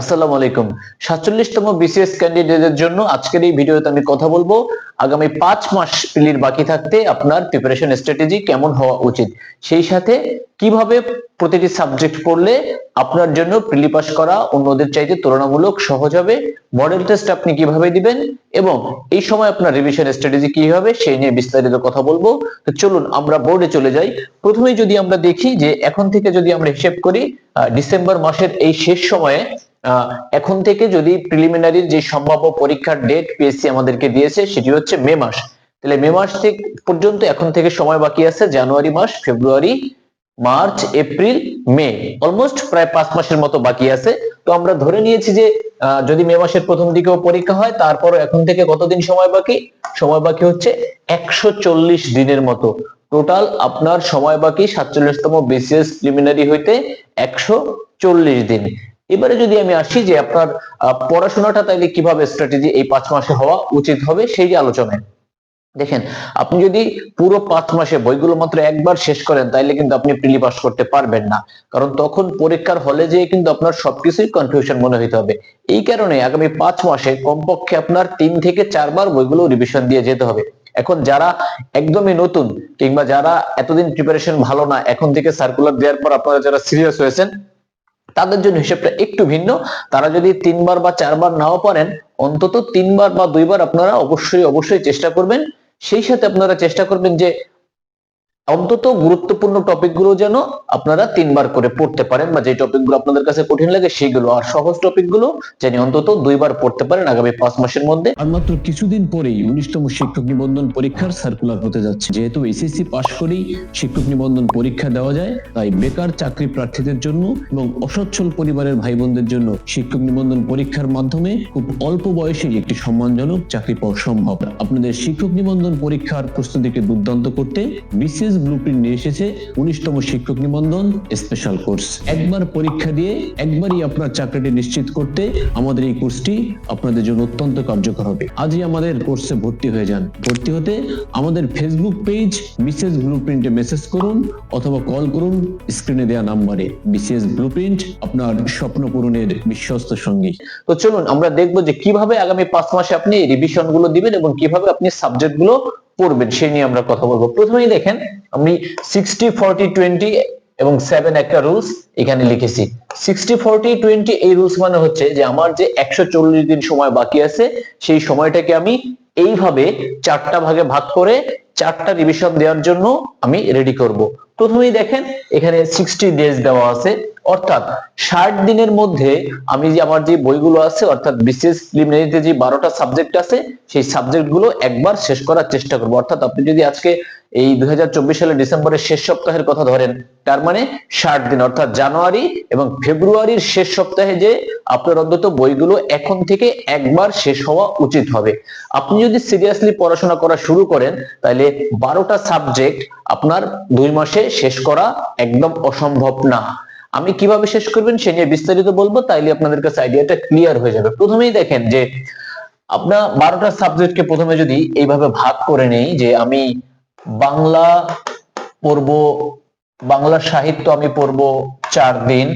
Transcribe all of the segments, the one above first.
আসসালামু আলাইকুম। সাতচল্লিশতম বিসিএস ক্যান্ডিডেটদের জন্য আজকের এই ভিডিওতে আমি কথা বলব, আগামী পাঁচ মাস প্রিলির বাকি থাকতে আপনার প্রিপারেশন স্ট্র্যাটেজি কেমন হওয়া উচিত? সেই সাথে কীভাবে প্রতিটি সাবজেক্ট পড়লে আপনার জন্য প্রিলি পাস করা অন্যদের চাইতে তুলনামূলক সহজ হবে মডেল টেস্ট আপনি কীভাবে দিবেন এবং এই সময় আপনার রিভিশন স্ট্র্যাটেজি কি হবে সেই নিয়ে বিস্তারিত কথা বলব। তো চলুন, আমরা বোর্ডে চলে যাই। প্রথমেই যদি আমরা দেখি যে এখন থেকে যদি আমরা হিসেব করি ডিসেম্বর মাসের এই শেষ সময়ে এখন থেকে যদি প্রিলিমিনারির যে সম্ভাব্য পরীক্ষার ডেট পিএসসি আমাদেরকে দিয়েছে, সেটি হচ্ছে মে মাস। তাহলে মে মাস থেকে পর্যন্ত এখন থেকে সময় বাকি আছে, জানুয়ারি মাস, February, March, April, May. Almost প্রায় পাঁচ মাসের মতো বাকি আছে। তো আমরা ধরে নিয়েছি যে যদি মে মাসের প্রথম দিকেও পরীক্ষা হয়, তারপরও এখন থেকে কতদিন সময় বাকি? সময় বাকি হচ্ছে একশো চল্লিশ দিনের মতো। টোটাল আপনার সময় বাকি সাতচল্লিশতম বিসিএস প্রিলিমিনারি হইতে একশো চল্লিশ দিন। এবারে যদি আমি আসি যে আপনার পড়াশোনাটা তাইলে কীভাবে স্ট্র্যাটেজি এই পাঁচ মাসে হওয়া উচিত হবে সেই যে আলোচনায়। দেখেন, আপনি যদি পুরো পাঁচ মাসে বইগুলো মাত্র একবার শেষ করেন, তাইলে কিন্তু আপনি প্রিলি পাস করতে পারবেন না। কারণ তখন পরীক্ষার হলে যেয়ে কিন্তু আপনার সবকিছুই কনফিউশন মনে হইতে হবে। এই কারণে আগামী পাঁচ মাসে কমপক্ষে আপনার তিন থেকে চারবার বইগুলো রিভিশন দিয়ে যেতে হবে। এখন যারা একদমই নতুন, কিংবা যারা এতদিন প্রিপারেশন ভালো না, এখন থেকে সার্কুলার দেওয়ার পর আপনারা যারা সিরিয়াস হয়েছেন তাদের জন্য হিসেবটা একটু ভিন্ন। তারা যদি তিনবার বা চারবার নাও পারেন, অন্তত তিনবার বা দুইবার আপনারা অবশ্যই অবশ্যই চেষ্টা করবেন। সেই সাথে আপনারা চেষ্টা করবেন যে অন্তত গুরুত্বপূর্ণ টপিকগুলো যেন আপনারা তিনবার করে পড়তে পারেন বা যে টপিকগুলো আপনাদের কাছে কঠিন লাগে সেইগুলো আর সহজ টপিকগুলো যেন অন্তত দুইবার পড়তে পারেন আগামী পাঁচ মাসের মধ্যে। আর মাত্র কিছুদিন পরেই উনিশতম শিক্ষক নিবন্ধন পরীক্ষার সার্কুলার হতে যাচ্ছে। যেহেতু এসএসসি পাশ করেই শিক্ষক নিবন্ধন পরীক্ষা দেওয়া যায়, তাই বেকার চাকরি প্রার্থীদের জন্য এবং অসচ্ছল পরিবারের ভাই বোনদের জন্য শিক্ষক নিবন্ধন পরীক্ষার মাধ্যমে খুব অল্প বয়সেই একটি সম্মানজনক চাকরি পাওয়া সম্ভব। আপনাদের শিক্ষক নিবন্ধন পরীক্ষার প্রস্তুতিকে দুর্দান্ত করতে বিশেষ ব্লুপ্রিন্ট নিয়ে এসেছে উনিশতম শিক্ষক নিবন্ধন স্পেশাল কোর্স একবার পরীক্ষা দিয়ে একবারই আপনার চাকরিটি নিশ্চিত করতে আমাদের এই কোর্সটি আপনাদের জন্য অত্যন্ত কার্যকর হবে। আজই আমাদের কোর্সে ভর্তি হয়ে যান। ভর্তি হতে আমাদের ফেসবুক পেজ বিশেষ ব্লুপ্রিন্টে মেসেজ করুন অথবা কল করুন স্ক্রিনে দেওয়া নাম্বারে। বিশেষ ব্লুপ্রিন্ট আপনার স্বপ্ন পূরণের বিশ্বস্ত সঙ্গী। তো চলুন আমরা দেখব যে কীভাবে আগামী পাঁচ মাসে আপনি রিভিশনগুলো দিবেন এবং কীভাবে আপনি সাবজেক্টগুলো পড়বেন সেই নিয়ে আমরা কথা বলব। প্রথমেই দেখেন, আমি সিক্সটি ফর্টি টোয়েন্টি এবং সেভেন একটা রুলস এখানে লিখেছি। সিক্সটি ফর্টি টোয়েন্টি এই রুলস মানে হচ্ছে যে আমার যে একশো চল্লিশ দিন সময় বাকি আছে, সেই সময়টাকে আমি এইভাবে চারটা ভাগে ভাগ করে চারটা রিভিশন দেওয়ার জন্য আমি রেডি করব। প্রথমেই দেখেন, এখানে সিক্সটি ডেজ দেওয়া আছে। অর্থাৎ ষাট দিনের মধ্যে আমি যে আমার যে বইগুলো আছে, অর্থাৎ বিশেষ প্রিলিমিনারিতে যে বারোটা সাবজেক্ট আছে, সেই সাবজেক্টগুলো একবার শেষ করার চেষ্টা করব। অর্থাৎ আপনি যদি আজকে এই দুই হাজার চব্বিশ সালের ডিসেম্বরের শেষ সপ্তাহের কথা ধরেন, তার মানে ষাট দিন, অর্থাৎ জানুয়ারি এবং ফেব্রুয়ারির শেষ সপ্তাহে যে আপনার অন্তত বইগুলো এখন থেকে একবার শেষ হওয়া উচিত হবে। আপনি যদি সিরিয়াসলি পড়াশোনা করা শুরু করেন, তাহলে বারোটা সাবজেক্ট আপনার দুই মাসে শেষ করা একদম অসম্ভব না। আমি কীভাবে শেষ করবেন সে নিয়ে বিস্তারিত বলব, তাইলে আপনাদের কাছে আইডিয়াটা ক্লিয়ার হয়ে যাবে। প্রথমেই দেখেন যে আপনার বারোটা সাবজেক্টকে প্রথমে যদি এইভাবে ভাগ করে নেই যে আমি বাংলা পড়ব, বাংলা সাহিত্য আমি পড়ব চার দিন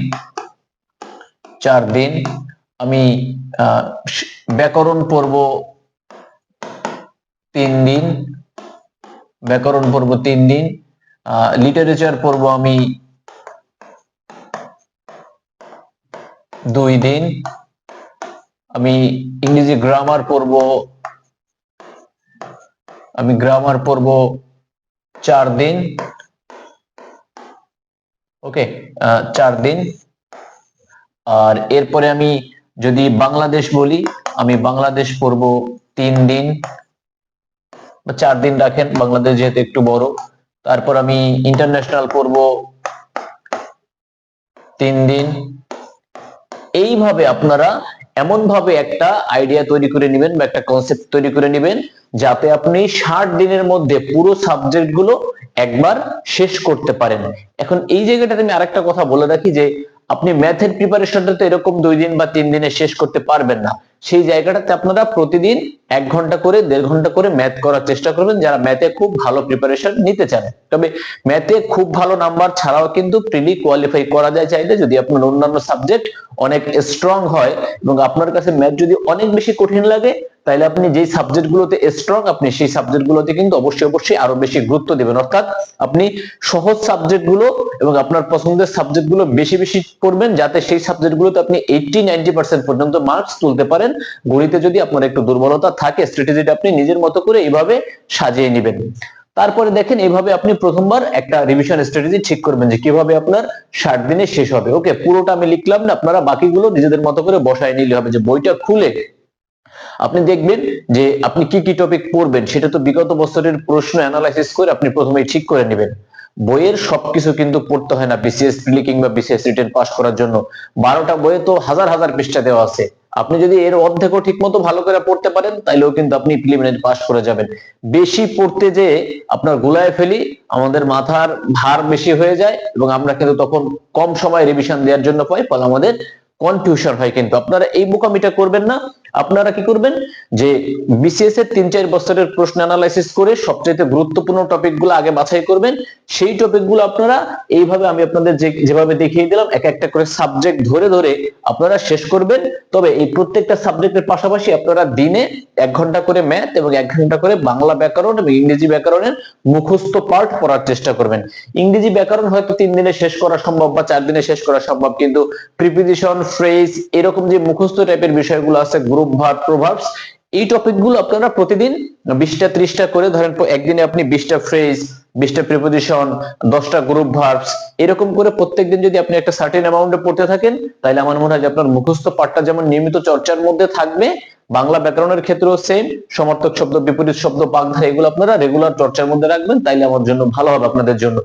চার দিন আমি ব্যাকরণ পড়ব তিন দিন, ব্যাকরণ পড়ব তিন দিন লিটারেচার পড়ব আমি দুই দিন। আমি ইংরেজি গ্রামার পড়ব। আমি গ্রামার পড়ব চার দিন। ওকে চার দিন। আর এরপরে আমি যদি বাংলাদেশ বলি, আমি বাংলাদেশ পড়ব তিন দিন। চার দিন রাখেন, বাংলাদেশ যেহেতু একটু বড়। তারপর আমি ইন্টারন্যাশনাল পড়ব তিন দিন। এইভাবে আপনারা এমন ভাবে একটা আইডিয়া তৈরি করে নেবেন বা একটা কনসেপ্ট তৈরি করে নেবেন যাতে আপনি ষাট দিনের মধ্যে পুরো সাবজেক্টগুলো একবার শেষ করতে পারেন। এখন এই জায়গাটাতে আমি আরেকটা কথা বলে রাখি যে, আপনি ম্যাথের প্রিপারেশনটা তো এরকম দুই দিন বা তিন দিনে শেষ করতে পারবেন না। সেই জায়গাটাতে আপনারা প্রতিদিন এক ঘণ্টা করে, দেড় ঘণ্টা করে ম্যাথ করার চেষ্টা করবেন, যারা ম্যাথে খুব ভালো প্রিপারেশন নিতে চান। তবে ম্যাথে খুব ভালো নাম্বার ছাড়াও কিন্তু প্রিলি কোয়ালিফাই করা যায় চাইলে, যদি আপনার অন্যান্য সাবজেক্ট অনেক স্ট্রং হয় এবং আপনার কাছে ম্যাথ যদি অনেক বেশি কঠিন লাগে, তাহলে আপনি যেই সাবজেক্ট গুলোতে স্ট্রং আপনি সেই সাবজেক্ট গুলোতে কিন্তু অবশ্যই অবশ্যই আরও বেশি গুরুত্ব দিবেন। অর্থাৎ আপনি সহজ সাবজেক্টগুলো এবং আপনার পছন্দের সাবজেক্টগুলো বেশি বেশি পড়বেন, যাতে সেই সাবজেক্ট গুলোতে আপনি এইটি নাইনটি পার্সেন্ট পর্যন্ত মার্কস তুলতে পারেন। গণিতে যদি আপনার একটু দুর্বলতা থাকে স্ট্র্যাটেজিটা আপনি নিজের মতো করে এইভাবে সাজিয়ে নেবেন। তারপরে দেখেন এইভাবে আপনি প্রথমবার একটা রিভিশন স্ট্র্যাটেজি ঠিক করবেন যে কীভাবে আপনার ষাট দিনে শেষ হবে। ওকে পুরোটা আমি লিখলাম না, আপনারা বাকিগুলো নিজেদের মতো করে বসায় নিলে হবে যে বইটা খুলে আপনি দেখবেন যে আপনি কি কি টপিক পড়বেন সেটা তো বিগত বছরের প্রশ্ন অ্যানালাইসিস করে আপনি প্রথমেই ঠিক করে নেবেন। বইয়ের সবকিছু কিন্তু পড়তে হয় না বিসিএস প্রিলি কিংবা বিসিএস রিটেন পাস করার জন্য। বারোটা বইয়ে তো হাজার হাজার পৃষ্ঠা দেওয়া আছে। আপনি যদি এর অর্ধেকও ঠিক মতো ভালো করে পড়তে পারেন, তাইলেও কিন্তু আপনি প্রিলিমিনারি পাস করে যাবেন। বেশি পড়তে যে আপনার গোলায় ফেলি, আমাদের মাথার ভার বেশি হয়ে যায় এবং আমরা কিন্তু তখন কম সময় রিভিশন দেওয়ার জন্য পাই, ফলে আমাদের কনফিউশন হয় কিন্তু। আপনারা এই বোকামিটা করবেন না আপনারা কি করবেন? যে বিসিএস এর তিন চার বছরের প্রশ্ন অ্যানালাইসিস করে সবচেয়ে গুরুত্বপূর্ণ টপিকগুলো আগে বাছাই করবেন। সেই টপিকগুলো আপনারা এইভাবে আমি আপনাদের যেভাবে দেখিয়ে দিলাম, এক একটা করে সাবজেক্ট ধরে ধরে আপনারা শেষ করবেন। তবে এই প্রত্যেকটা সাবজেক্টের পাশাপাশি আপনারা দিনে এক ঘণ্টা করে ম্যাথ এবং এক ঘণ্টা করে বাংলা ব্যাকরণ এবং ইংরেজি ব্যাকরণের মুখস্থ পার্ট পড়ার চেষ্টা করবেন। ইংরেজি ব্যাকরণ হয়তো তিন দিনে শেষ করা সম্ভব বা চার দিনে শেষ করা সম্ভব, কিন্তু প্রিপোজিশন ফ্রেজ এরকম যে মুখস্থ টাইপের বিষয়গুলো আছে গ্রুপ ভার্ব প্রভাবস এই টপিকগুলো আপনারা প্রতিদিন বিশটা, ত্রিশটা করে ধরেন একদিনে আপনি বিশটা ফ্রেজ বিশটা প্রিপোজিশন দশটা গ্রুপ ভার্বস এরকম করে প্রত্যেকদিন যদি আপনি একটা সার্টেন অ্যামাউন্টে পড়তে থাকেন, তাহলে আমার মনে হয় যে আপনার মুখস্থ পাঠটা যেমন নিয়মিত চর্চার মধ্যে থাকবে, বাংলা ব্যাকরণের ক্ষেত্রেও সেম সমর্থক শব্দ, বিপরীত শব্দ, বাগধারা, এগুলো আপনারা রেগুলার চর্চার মধ্যে রাখবেন, তাইলে আমার জন্য ভালো হবে আপনাদের জন্য।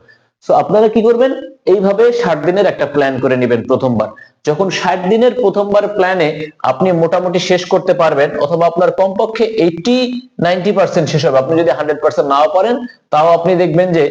সো আপনারা কি করবেন? এইভাবে ষাট দিনের একটা প্ল্যান করে নেবেন প্রথমবার। যখন ষাট দিনের প্রথমবার প্ল্যানে আপনি মোটামুটি শেষ করতে পারবেন, অথবা আপনার কমপক্ষে এইটি নাইনটি পার্সেন্ট শেষ হবে। আপনি যদি হান্ড্রেড পার্সেন্ট নাও পারেন, তাও আপনি দেখবেন যে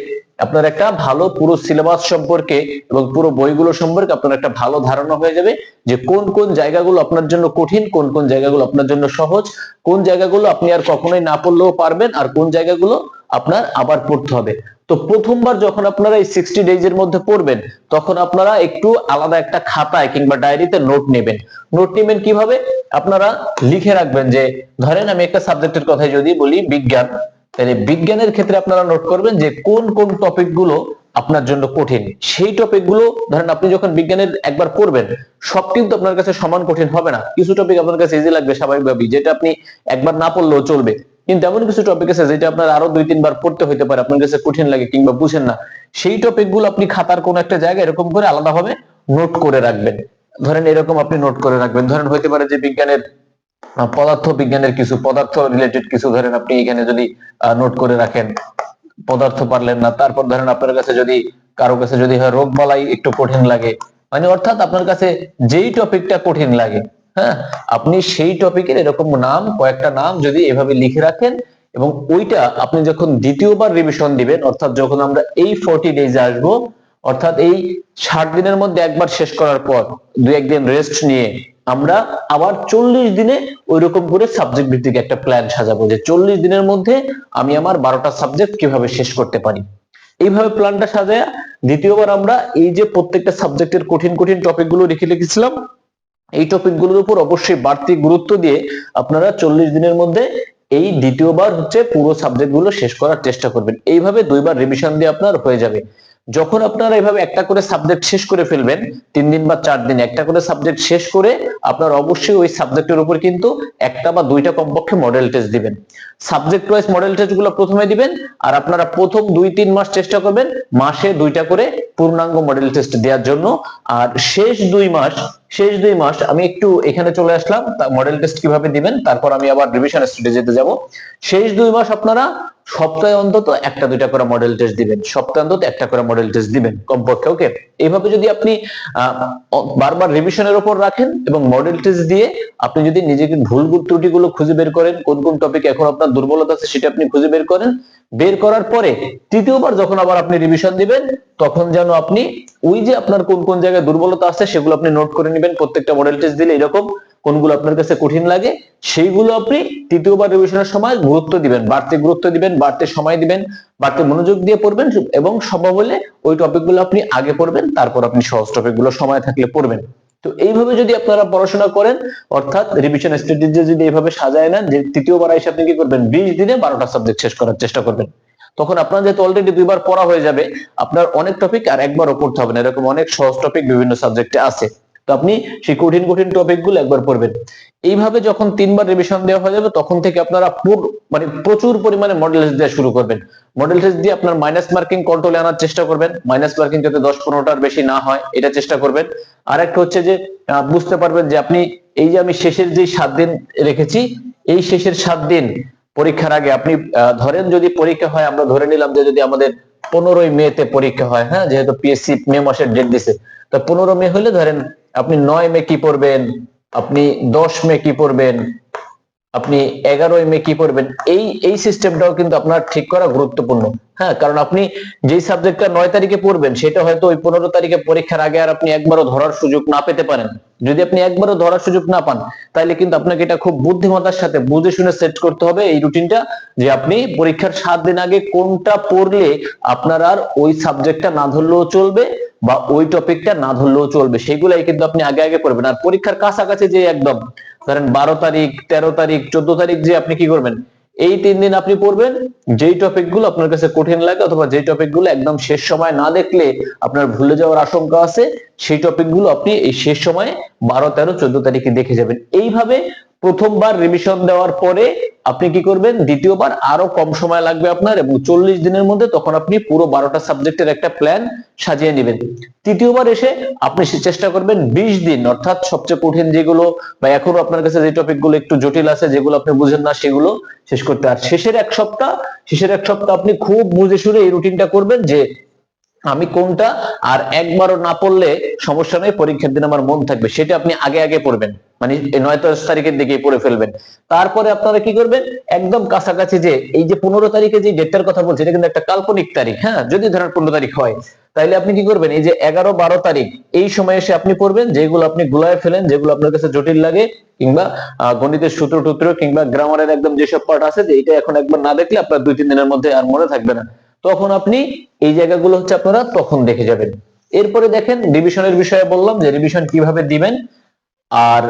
আপনার একটা ভালো পুরো সিলেবাস সম্পর্কে এবং পুরো বইগুলো সম্পর্কে আপনার একটা ভালো ধারণা হয়ে যাবে যে কোন কোন জায়গাগুলো আপনার জন্য কঠিন, কোন কোন জায়গাগুলো আপনার জন্য সহজ, কোন জায়গাগুলো আপনি আর কখনোই না পড়লেও পারবেন, আর কোন জায়গাগুলো আপনার আবার পড়তে হবে। তো প্রথমবার যখন আপনারা এই সিক্সটি ডেজ এর মধ্যে পড়বেন, তখন আপনারা একটু আলাদা একটা খাতায় কিংবা ডায়েরিতে নোট নেবেন। নোট নেবেন কীভাবে? আপনারা লিখে রাখবেন যে, ধরেন আমি একটা সাবজেক্টের কথাই যদি বলি বিজ্ঞান, তাহলে বিজ্ঞানের ক্ষেত্রে আপনারা নোট করবেন যে কোন কোন টপিকগুলো আপনার জন্য কঠিন। সেই টপিকগুলো, ধরেন আপনি যখন বিজ্ঞানের একবার পড়বেন, সব কিন্তু আপনার কাছে সমান কঠিন হবে না। কিছু টপিক আপনার কাছে ইজি লাগবে, স্বাভাবিকভাবেই, যেটা আপনি একবার না পড়লেও চলবে। কিন্তু এমন কিছু টপিক আছে যেটা আপনার আরও দুই, তিনবার পড়তে হতে পারে, আপনার কাছে কঠিন লাগে কিংবা বুঝেন না। সেই টপিকগুলো আপনি খাতার কোন একটা জায়গায় এরকম করে আলাদাভাবে নোট করে রাখবেন। ধরেন এরকম আপনি নোট করে রাখবেন। ধরেন হইতে পারে যে বিজ্ঞানের পদার্থ বিজ্ঞানের কিছু, পদার্থ রিলেটেড কিছু ধরেন আপনি এখানে যদি নোট করে রাখেন। পদার্থ পারলেন না। তারপর ধরেন আপনার কাছে যদি, কারও কাছে যদি হয় রোগ বালাই একটু কঠিন লাগে মানে অর্থাৎ আপনার কাছে যেই টপিকটা কঠিন লাগে হ্যাঁ আপনি সেই টপিকের এরকম নাম, কয়েকটা নাম যদি এভাবে লিখে রাখেন এবং ওইটা আপনি যখন দ্বিতীয়বার রিভিশন দিবেন, অর্থাৎ যখন আমরা এই ফোরটি ডেজে আসব, অর্থাৎ এই ষাট দিনের মধ্যে একবার শেষ করার পর দু একদিন রেস্ট নিয়ে আমরা আবার চল্লিশ দিনে ওইরকম করে সাবজেক্ট ভিত্তিক একটা প্ল্যান সাজাবো যে চল্লিশ দিনের মধ্যে আমি আমার বারোটা সাবজেক্ট কীভাবে শেষ করতে পারি। এইভাবে প্ল্যানটা সাজায় দ্বিতীয়বার আমরা এই যে প্রত্যেকটা সাবজেক্টের কঠিন কঠিন টপিকগুলো লিখে লিখেছিলাম, এই টপিকগুলোর উপর অবশ্যই বাড়তি গুরুত্ব দিয়ে আপনারা চল্লিশ দিনের মধ্যে এই দ্বিতীয়বার হচ্ছে পুরো সাবজেক্টগুলো শেষ করার চেষ্টা করবেন। এইভাবে দুইবার রিভিশন দিয়ে আপনার হয়ে যাবে। যখন আপনারা এভাবে একটা করে সাবজেক্ট শেষ করে ফেলবেন, তিন দিন বা চার দিন, একটা করে সাবজেক্ট শেষ করে আপনার অবশ্যই ওই সাবজেক্টের উপর কিন্তু একটা বা দুইটা কমপক্ষে মডেল টেস্ট দিবেন। সাবজেক্ট ওয়াইজ মডেল টেস্টগুলো প্রথমে দিবেন, আর আপনারা প্রথম দুই, তিন মাস চেষ্টা করবেন মাসে দুইটা করে পূর্ণাঙ্গ মডেল টেস্ট দেওয়ার জন্য। আর শেষ দুই মাস শেষ দুই মাস আমি একটু এখানে চলে আসলাম মডেল টেস্ট কীভাবে দিবেন, তারপর আমি আবার রিভিশন স্ট্র্যাটেজিতে যাব। শেষ দুই মাস আপনারা সপ্তাহে অন্তত একটা দুইটা করে মডেল টেস্ট দিবেন, সপ্তাহে অন্তত একটা করে মডেল টেস্ট দিবেন কমপক্ষে ওকে এইভাবে যদি আপনি বারবার রিভিশনের উপর রাখেন এবং মডেল টেস্ট দিয়ে আপনি যদি নিজেকে ভুল ত্রুটিগুলো খুঁজে বের করেন, কোন কোন টপিক এখন আপনার দুর্বলতা আছে সেটা আপনি খুঁজে বের করেন, বের করার পরে তৃতীয়বার যখন আবার আপনি রিভিশন দিবেন, তখন যেন আপনি ওই যে আপনার কোন কোন জায়গায় দুর্বলতা আছে সেগুলো আপনি নোট করে নেবেন। প্রত্যেকটা মডেল টেস্ট দিলে এরকম কোনগুলো আপনার কাছে কঠিন লাগে, সেইগুলো আপনি তৃতীয়বার রিভিশনের সময় গুরুত্ব দিবেন। বাড়তি গুরুত্ব দিবেন, বাড়তি সময় দিবেন, বাড়তি মনোযোগ দিয়ে পড়বেন এবং সম্ভব হলে ওই টপিকগুলো আপনি আগে পড়বেন, তারপর আপনি সহজ টপিকগুলো সময় থাকলে পড়বেন। তো এইভাবে যদি আপনারা পড়াশোনা করেন, অর্থাৎ রিভিশন স্ট্র্যাটেজি যদি এইভাবে সাজায় নেন, যে তৃতীয়বার এসে আপনি কি করবেন? বিশ দিনে বারোটা সাবজেক্ট শেষ করার চেষ্টা করবেন। তখন আপনার যেহেতু অলরেডি দুইবার পড়া হয়ে যাবে, আপনার অনেক টপিক আর একবারও পড়তে হবে না। এরকম অনেক সহজ টপিক বিভিন্ন সাবজেক্টে আছে। তো আপনি সেই কঠিন কঠিন টপিকগুলো একবার পড়বেন। এইভাবে যখন তিনবার রিভিশন দেওয়া হয়ে যাবে, তখন থেকে আপনারা মানে প্রচুর পরিমাণে মডেল টেস্ট দেওয়া শুরু করবেন। মডেল টেস্ট দিয়ে আপনার মাইনাস মার্কিং কন্ট্রোলে আনার চেষ্টা করবেন। মাইনাস মার্কিং যাতে দশ পনেরোটার বেশি না হয়, এটা চেষ্টা করবেন। আর একটা হচ্ছে যে বুঝতে পারবেন যে আপনি এই যে আমি শেষের যে সাত দিন রেখেছি, এই শেষের সাত দিন পরীক্ষার আগে আপনি ধরেন যদি পরীক্ষা হয়, আমরা ধরে নিলাম যে যদি আমাদের পনেরোই মেতে পরীক্ষা হয় হ্যাঁ যেহেতু পিএসসি মে মাসের ডেট দিছে, তো পনেরো মে হলে ধরেন আপনি নয় মে কি পড়বেন? আপনি দশ মে কি পড়বেন? আপনি এগারো এগারোই মে কি পড়বেন? এই এই সিস্টেমটাও কিন্তু আপনার ঠিক করা গুরুত্বপূর্ণ। হ্যাঁ কারণ আপনি যেই সাবজেক্টটা নয় তারিখে পড়বেন, সেটা হয়তো ওই পনেরো তারিখে পরীক্ষার আগে আর আপনি একবারও ধরার সুযোগ না পেতে পারেন। যদি আপনি একবারও ধরার সুযোগ না পান তাহলে কিন্তু আপনাকে এটা খুব বুদ্ধিমত্তার সাথে বুঝে শুনে সেট করতে হবে এই রুটিনটা যে আপনি পরীক্ষার সাত দিন আগে কোনটা পড়লে আপনার আর ওই সাবজেক্টটা না ধরলেও চলবে বা ওই টপিকটা না ধরলেও চলবে, সেগুলাই কিন্তু আপনি আগে আগে করবেন আর পরীক্ষার কাছাকাছি যে একদম ধরেন বারো তারিখ, তেরো তারিখ, চোদ্দ তারিখ যে আপনি কি করবেন? এই তিন দিন আপনি পড়বেন, যেই টপিকগুলো আপনার কাছে কঠিন লাগে অথবা যেই টপিকগুলো একদম শেষ সময় না দেখলে আপনার ভুলে যাওয়ার আশঙ্কা আছে সেই টপিকগুলো আপনি এই শেষ সময়ে বারো, তেরো, চোদ্দ তারিখে দেখে যাবেন। এইভাবে প্রথমবার রিভিশন দেওয়ার পরে আপনি কি করবেন? দ্বিতীয়বার আরও কম সময় লাগবে আপনার এবং চল্লিশ দিনের মধ্যে তখন আপনি পুরো বারোটা সাবজেক্টের একটা প্ল্যান সাজিয়ে নেবেন। তৃতীয়বার এসে আপনি সে চেষ্টা করবেন বিশ দিন, অর্থাৎ সবচেয়ে কঠিন যেগুলো বা এখনও আপনার কাছে যে টপিকগুলো একটু জটিল আছে, যেগুলো আপনি বুঝেন না, সেগুলো শেষ করতে। আর শেষের এক সপ্তাহ, শেষের এক সপ্তাহ আপনি খুব বুঝে শুনে এই রুটিনটা করবেন যে আমি কোনটা? আর একবারও না পড়লে সমস্যা নেই, পরীক্ষার দিন আমার মন থাকবে। সেটা আপনি আগে আগে পড়বেন। মানে নয় দশ তারিখের দিকে পড়ে ফেলবেন। তারপরে আপনারা কি করবেন? একদম কাছাকাছি যে এই যে পনেরো তারিখে যে ডেটটার কথা বলছি, এটা কিন্তু একটা কাল্পনিক তারিখ হ্যাঁ? যদি ধরেন পনেরো তারিখ হয়, তাইলে আপনি কি করবেন? এই যে এগারো, বারো তারিখ, এই সময় এসে আপনি পড়বেন, যেগুলো আপনি গুলায় ফেলেন, যেগুলো আপনার কাছে জটিল লাগে, কিংবা গণিতের সূত্র টুত্র, কিংবা গ্রামারের একদম যেসব পার্ট আছে, যে এটা এখন একবার না দেখলে আপনার দুই, তিন দিনের মধ্যে আর মনে থাকবে না। তখন আপনি এই জায়গাগুলো হচ্ছে আপনারা তখন দেখে যাবেন। এরপরে দেখেন রিভিশনের বিষয়ে বললাম যে রিভিশন কীভাবে দিবেন আর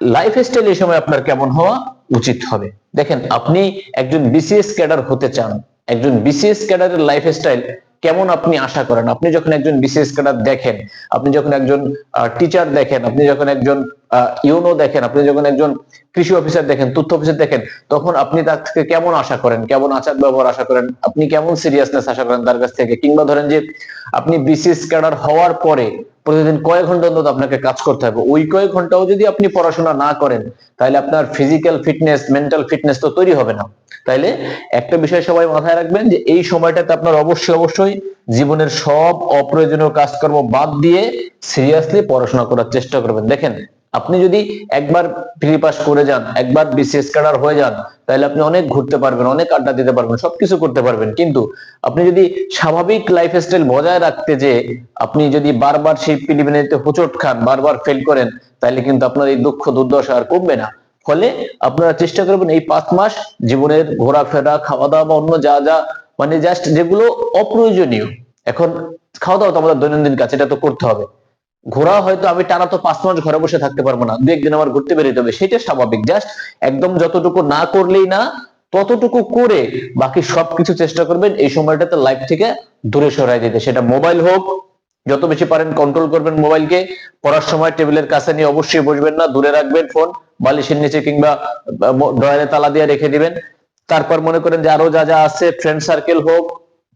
লাইফ স্টাইল এই সময় আপনার কেমন হওয়া উচিত হবে। দেখেন, আপনি একজন বিসিএস ক্যাডার হতে চান, একজন বিসিএস ক্যাডারের লাইফ স্টাইল কেমন আপনি আশা করেন? আপনি যখন একজন বিসিএস ক্যাডার দেখেন, আপনি যখন একজন টিচার দেখেন, আপনি যখন একজন ইউনো দেখেন, আপনি যখন একজন কৃষি অফিসার দেখেন, তথ্য অফিসার দেখেন, তখন আপনি তার থেকে কেমন আশা করেন? কেমন আচার ব্যবহার আশা করেন? আপনি কেমন সিরিয়াসনেস আশা করেন তার কাছ থেকে? কিংবা ধরেন যে, আপনি বিসিএস ক্যাডার হওয়ার পরে প্রতিদিন কয়েক ঘণ্টা অন্তত আপনাকে কাজ করতে হবে। ওই কয়েক ঘন্টাও যদি আপনি পড়াশোনা না করেন, তাহলে আপনার ফিজিক্যাল ফিটনেস মেন্টাল ফিটনেস তো তৈরি হবে না। তাইলে একটা বিষয় সবাই মাথায় রাখবেন যে এই সময়টাতে আপনার অবশ্যই অবশ্যই জীবনের সব অপ্রয়োজনীয় কাজকর্ম বাদ দিয়ে সিরিয়াসলি পড়াশোনা করার চেষ্টা করবেন। দেখেন আপনি যদি একবার প্রি পাস করে যান, একবার বিসিএস ক্যাডার হয়ে যান, তাহলে আপনি অনেক ঘুরতে পারবেন, অনেক আড্ডা দিতে পারবেন, সবকিছু করতে পারবেন। কিন্তু আপনি যদি স্বাভাবিক লাইফ স্টাইল বজায় রাখতে যে আপনি যদি বারবার সেই প্রিলিমিনারিতে হোঁচট খান, বারবার ফেল করেন, তাহলে কিন্তু আপনার এই দুঃখ, দুর্দশা আর কমবে না। ফলে আপনারা চেষ্টা করবেন এই পাঁচ মাস জীবনের ঘোরাফেরা খাওয়া দাওয়া বা অন্য যা যা মানে জাস্ট যেগুলো অপ্রয়োজনীয়। এখন খাওয়া দাওয়া তো আমাদের দৈনন্দিন কাজ এটা তো করতে হবে। ঘোরা হয়তো আমি টানা তো পাঁচ মাস ঘরে বসে থাকতে পারব না। দু একদিন আমার ঘুরতে বেরোতে হবে সেটা স্বাভাবিক। জাস্ট একদম যতটুকু না করলেই না, ততটুকু করে বাকি সবকিছু চেষ্টা করবেন এই সময়টাতে লাইফ থেকে দূরে সরাই দিতে। সেটা মোবাইল হোক, যত বেশি পারেন কন্ট্রোল করবেন মোবাইলকে পড়ার সময় টেবিলের কাছে নিয়ে অবশ্যই বসবেন না, দূরে রাখবেন ফোন বালিশের নিচে কিংবা ডয়ারে তালা দিয়ে রেখে দিবেন। তারপর মনে করেন যে আরও যা যা আছে ফ্রেন্ড সার্কেল হোক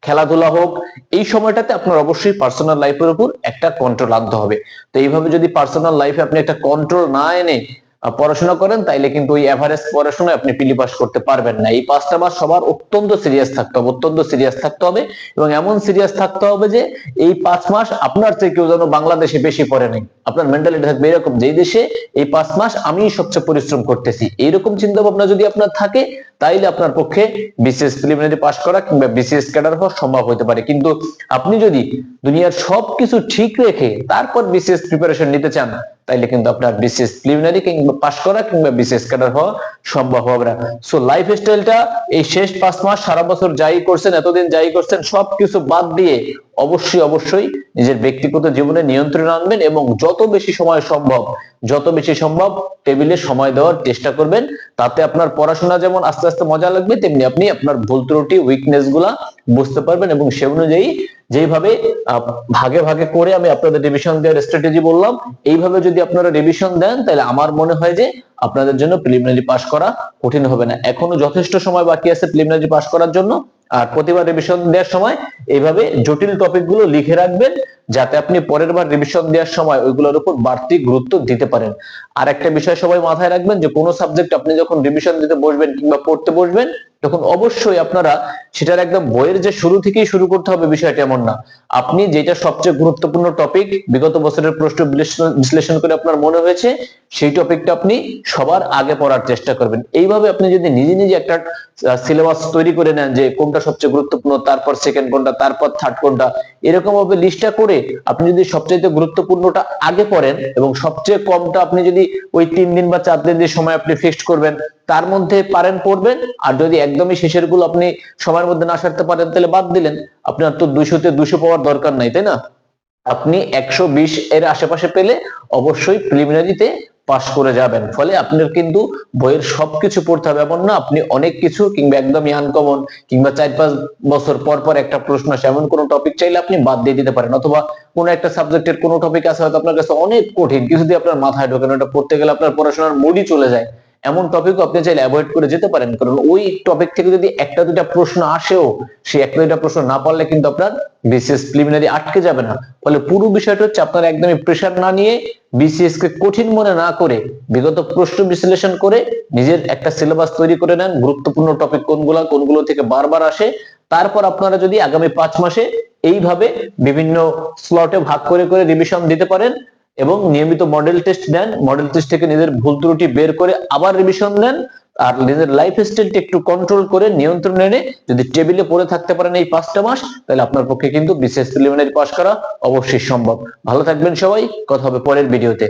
খেলাধুলা হোক, এই সময়টাতে আপনার অবশ্যই পার্সোনাল লাইফের উপর একটা কন্ট্রোল আনতে হবে। তো এইভাবে যদি পার্সোনাল লাইফে আপনি একটা কন্ট্রোল না এনে পড়াশোনা করেন, তাইলে কিন্তু ওই এভারেজ পড়াশোনায় আপনি পিলি পাস করতে পারবেন না। এই পাঁচটা মাস সবার অত্যন্ত সিরিয়াস থাকতে হবে, অত্যন্ত সিরিয়াস থাকতে হবে এবং এমন সিরিয়াস থাকতে হবে যে এই পাঁচ মাস আপনার থেকে কেউ যেন বাংলাদেশে বেশি পড়ে নেই। আপনার মেন্টালিটি থাকবে এরকম যে দেশে এই পাঁচ মাস আমি সবচেয়ে পরিশ্রম করতেছি। এইরকম চিন্তা ভাবনা যদি আপনার থাকে, তাইলে আপনার পক্ষে বিসিএস প্রিলিমিনারি পাস করা কিংবা বিসিএস ক্যাডার হওয়া সম্ভব হতে পারে। কিন্তু আপনি যদি দুনিয়ার সবকিছু ঠিক রেখে তারপর বিসিএস প্রিপারেশন নিতে চান তাইলে কিন্তু আপনার বিসিএস প্রিলিমিনারি কিংবা পাস করা কিংবা বিসিএস ক্যাডার হওয়া সম্ভব হবে না। সো লাইফ স্টাইলটা এই শেষ পাঁচ মাস, সারা বছর যাই করছেন, এতদিন যাই করছেন, সবকিছু বাদ দিয়ে অবশ্যই অবশ্যই নিজের ব্যক্তিগত জীবনে নিয়ন্ত্রণ আনবেন এবং যত বেশি সময় সম্ভব, যত বেশি সম্ভব টেবিলে সময় দেওয়ার চেষ্টা করবেন। তাতে আপনার পড়াশোনা যেমন আস্তে আস্তে মজা লাগবে, তেমনি আপনি আপনার ভুল ত্রুটি উইকনেসগুলা বুঝতে পারবেন এবং সে অনুযায়ী যেভাবে ভাগে ভাগে করে আমি আপনাদের রিভিশন দেওয়ার স্ট্র্যাটেজি বললাম, এইভাবে যদি আপনারা রিভিশন দেন, তাহলে আমার মনে হয় যে আপনাদের জন্য প্রিলিমিনারি পাস করা কঠিন হবে না। এখনও যথেষ্ট সময় বাকি আছে প্রিলিমিনারি পাস করার জন্য। আর প্রতিবার রিভিশন দেওয়ার সময় এইভাবে জটিল টপিকগুলো লিখে রাখবেন যাতে আপনি পরের বার রিভিশন দেওয়ার সময় ওইগুলোর উপর বাড়তি গুরুত্ব দিতে পারেন। আর একটা বিষয় সবাই মাথায় রাখবেন যে কোনো সাবজেক্ট আপনি যখন রিভিশন দিতে বসবেন কিংবা পড়তে বসবেন তখন অবশ্যই আপনারা সেটার একদম বইয়ের যে শুরু থেকেই শুরু করতে হবে বিষয়টা এমন না। আপনি যেটা সবচেয়ে গুরুত্বপূর্ণ টপিক বিগত বছরের প্রশ্ন বিশ্লেষণ- করে আপনার মনে হয়েছে, সেই টপিকটা আপনি সবার আগে পড়ার চেষ্টা করবেন। এইভাবে আপনি যদি নিজে নিজে একটা সিলেবাস তৈরি করে নেন যে কোনটা সবচেয়ে গুরুত্বপূর্ণ, তারপর সেকেন্ড কোনটা, তারপর থার্ড কোনটা, এরকম ভাবে লিস্টটা করে আপনি যদি সবচেয়ে গুরুত্বপূর্ণটা আগে পড়েন এবং সবচেয়ে কমটা আপনি যদি ওই তিন দিন বা চার দিন যে সময় আপনি ফিক্সড করবেন তার মধ্যে পারেন পড়বেন। আর যদি একদমই শেষেরগুলো আপনি সময়ের মধ্যে না সারতে পারেন, তাহলে বাদ দিলেন। আপনার তো দুশোতে দুশো পাওয়ার দরকার নাই, তাই না? আপনি একশো বিশ এর আশেপাশে পেলে অবশ্যই প্রিলিমিনারিতে পাস করে যাবেন। ফলে আপনার কিন্তু বইয়ের সবকিছু পড়তে হবে। এমন না, আপনি অনেক কিছু কিংবা একদমই আনকমন কিংবা চার পাঁচ বছর পর পর একটা প্রশ্ন আসে। এমন কোনো টপিক চাইলে আপনি বাদ দিয়ে দিতে পারেন। অথবা কোনো একটা সাবজেক্টের কোনো টপিক আছে, হয়তো আপনার কাছে অনেক কঠিন, কিছু দিয়ে আপনার মাথায় ঢোকে না। ওটা পড়তে গেলে আপনার পড়াশোনার মুডই চলে যায়। এমন টপিকও আপনি চাইলে অ্যাভয়েড করে যেতে পারেন। কারণ ওই টপিক থেকে যদি একটা দুটা প্রশ্ন আসেও, সেই একটা দুটা প্রশ্ন না পারলে কিন্তু আপনার বিসিএস প্রিলিমিনারি আটকে যাবে না। ফলে পুরো বিষয়টা হচ্ছে আপনার একদমই প্রেশার না নিয়ে বিসিএস কে কঠিন মনে না করে, বিগত প্রশ্ন বিশ্লেষণ করে নিজের একটা সিলেবাস তৈরি করে নেন, গুরুত্বপূর্ণ টপিক কোনগুলা, কোনগুলো থেকে বারবার আসে। তারপর আপনারা যদি আগামী পাঁচ মাসে এইভাবে বিভিন্ন স্লটে ভাগ করে করে রিভিশন দিতে পারেন এবং নিয়মিত মডেল টেস্ট দেন মডেল টেস্ট থেকে নিজের ভুল ত্রুটি বের করে আবার রিভিশন দেন, আর নিজের লাইফ স্টাইলটা একটু কন্ট্রোল করে নিয়ন্ত্রণ এনে যদি টেবিলে পড়ে থাকতে পারেন এই পাঁচটা মাস, তাহলে আপনার পক্ষে কিন্তু বিশেষ প্রিলিমিনারি পাস করা অবশ্যই সম্ভব। ভালো থাকবেন সবাই, কথা হবে পরের ভিডিওতে